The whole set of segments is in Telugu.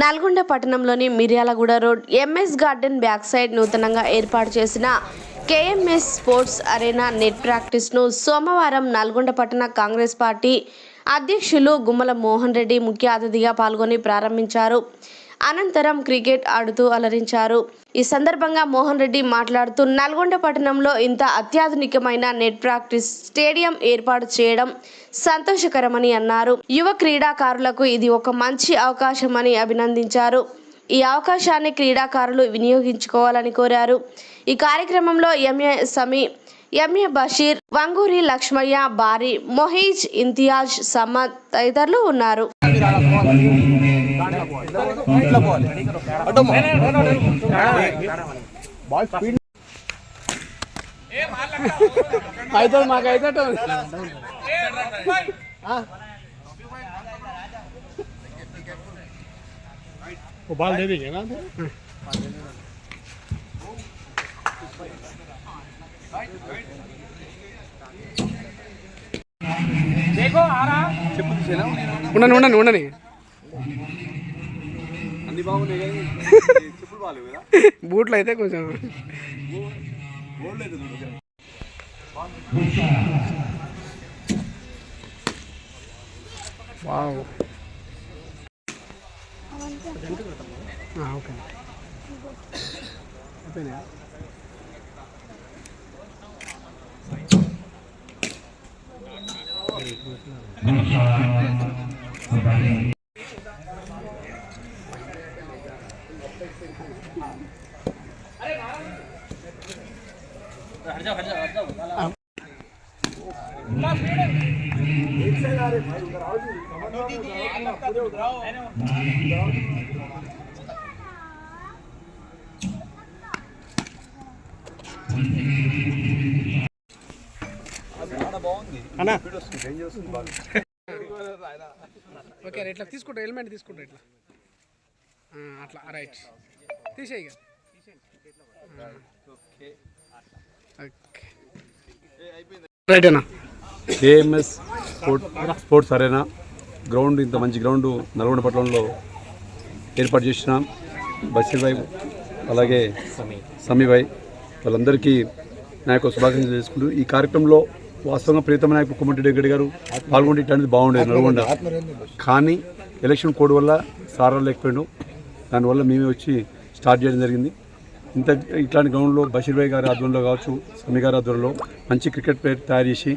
నల్గొండ పట్టణంలోని Miryalaguda road M S garden back side నూతనంగా ఏర్పాటు చేసిన K M S sports arena net ప్రాక్టీస్ను సోమవారం నల్గొండ పట్టణ కాంగ్రెస్ పార్టీ అధ్యక్షులు గుమ్మల మోహన్ రెడ్డి ముఖ్య అతిథిగా పాల్గొని ప్రారంభించారు. అనంతరం క్రికెట్ ఆడుతూ అలరించారు. ఈ సందర్భంగా మోహన్ రెడ్డి మాట్లాడుతూ నల్గొండ పట్టణంలో ఇంత అత్యాధునికమైన నెట్ ప్రాక్టీస్ స్టేడియం ఏర్పాటు చేయడం సంతోషకరమని అన్నారు. యువ క్రీడాకారులకు ఇది ఒక మంచి అవకాశమని అభినందించారు. ఈ అవకాశాన్ని క్రీడాకారులు వినియోగించుకోవాలని కోరారు. ఈ కార్యక్రమంలో ఎంఏ సమీ ఎంఏ బషీర్ వంగూరి లక్ష్మయ్య బారి మొహీజ్ ఇంతియాజ్ సమ్మద్ తదితరులు ఉన్నారు. అయితే మాకు ఉండని ఉండని ఉండని బూట్లు అయితే కొంచెం. ఓకే. అయిపోయినాయా? అరే రా హర్జా హర్జా హర్జా ఉండాలి మా స్పీడ్ ఏక్సెల్ ఆరే భాయ్ ఉదరావు ఉదరావు ఉదరావు అన్నా. ఓకే ఇట్లా తీసుకుంటా హెల్మెట్ తీసుకుంటా ఇట్లా. అట్లా రైట్. తీసేయి ఇక. ఓకే. రైట్ అన్న. K M S sport sports arena. Ground ఇంత మంచి గ్రౌండ్ నల్గొండ పట్టణంలో ఏర్పాటు చేసిన బషీర్ భాయ్ అలాగే సమీ భాయ్ వాళ్ళందరికీ నా యొక్క శుభాకాంక్షలు చేసుకుంటూ ఈ కార్యక్రమంలో వాస్తవంగా ప్రీతమ నాయకు కుమ్మటి రెడ్డి గారు పాల్గొంటే ఇట్లాంటిది బాగుండేది నల్గొండ. కానీ ఎలక్షన్ కోడ్ వల్ల సారా లేకపోయాడు. దానివల్ల మేమే వచ్చి స్టార్ట్ చేయడం జరిగింది. ఇంత ఇట్లాంటి గ్రౌండ్లో బషీర్భాయ్ గారి ఆధ్వర్యంలో కావచ్చు సమీ గారి ఆధ్వర్యంలో మంచి క్రికెట్ ప్లేయర్ తయారు చేసి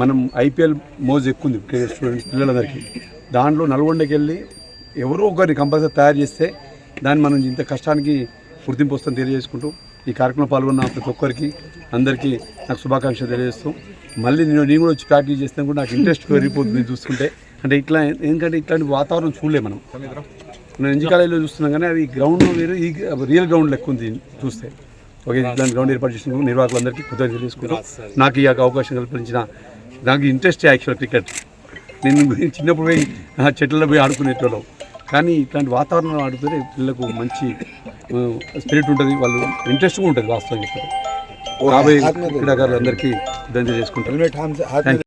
మనం ఐపీఎల్ మోజ్ ఎక్కువ ఉంది స్టూడెంట్స్ పిల్లలందరికీ. దాంట్లో నల్గొండకి వెళ్ళి ఎవరో ఒకరిని కంపల్సరీ తయారు చేస్తే దాన్ని మనం ఇంత కష్టానికి గుర్తింపు వస్తుందని తెలియజేసుకుంటూ ఈ కార్యక్రమంలో పాల్గొన్న ప్రతి ఒక్కరికి అందరికీ నాకు శుభాకాంక్షలు తెలియజేస్తూ మళ్ళీ నేను నేను కూడా వచ్చి ప్రాక్టీస్ చేస్తే కూడా నాకు ఇంట్రెస్ట్ పెరిగిపోతుంది చూసుకుంటే అంటే ఇట్లా ఎందుకంటే ఇట్లాంటి వాతావరణం చూడలే మనం. మనం ఎంజీ కాలేజీలో చూస్తున్నాం కానీ అది గ్రౌండ్ వేరు ఈ రియల్ గ్రౌండ్ లెక్క ఉంది చూస్తే. ఓకే ఇట్లాంటి గ్రౌండ్ ఏర్పాటు చేసిన నిర్వాహకులందరికీ కృతజ్ఞతలు తెలియజేసుకుంటూ నాకు ఈ యొక్క అవకాశం కల్పించిన నాకు ఇంట్రెస్ట్ యాక్చువల్ క్రికెట్ నేను చిన్నప్పుడు పోయి చెట్లలో పోయి ఆడుకునేటోళ్ళం. కానీ ఇట్లాంటి వాతావరణంలో ఆడుతుంటే పిల్లలకు మంచి స్పిరిట్ ఉంటుంది. వాళ్ళు ఇంట్రెస్ట్ కూడా ఉంటుంది వాస్తవం చెప్పారు రాబోయే క్రీడాకారులందరికీ ధన్యవాదాలు. చేసుకుంటారు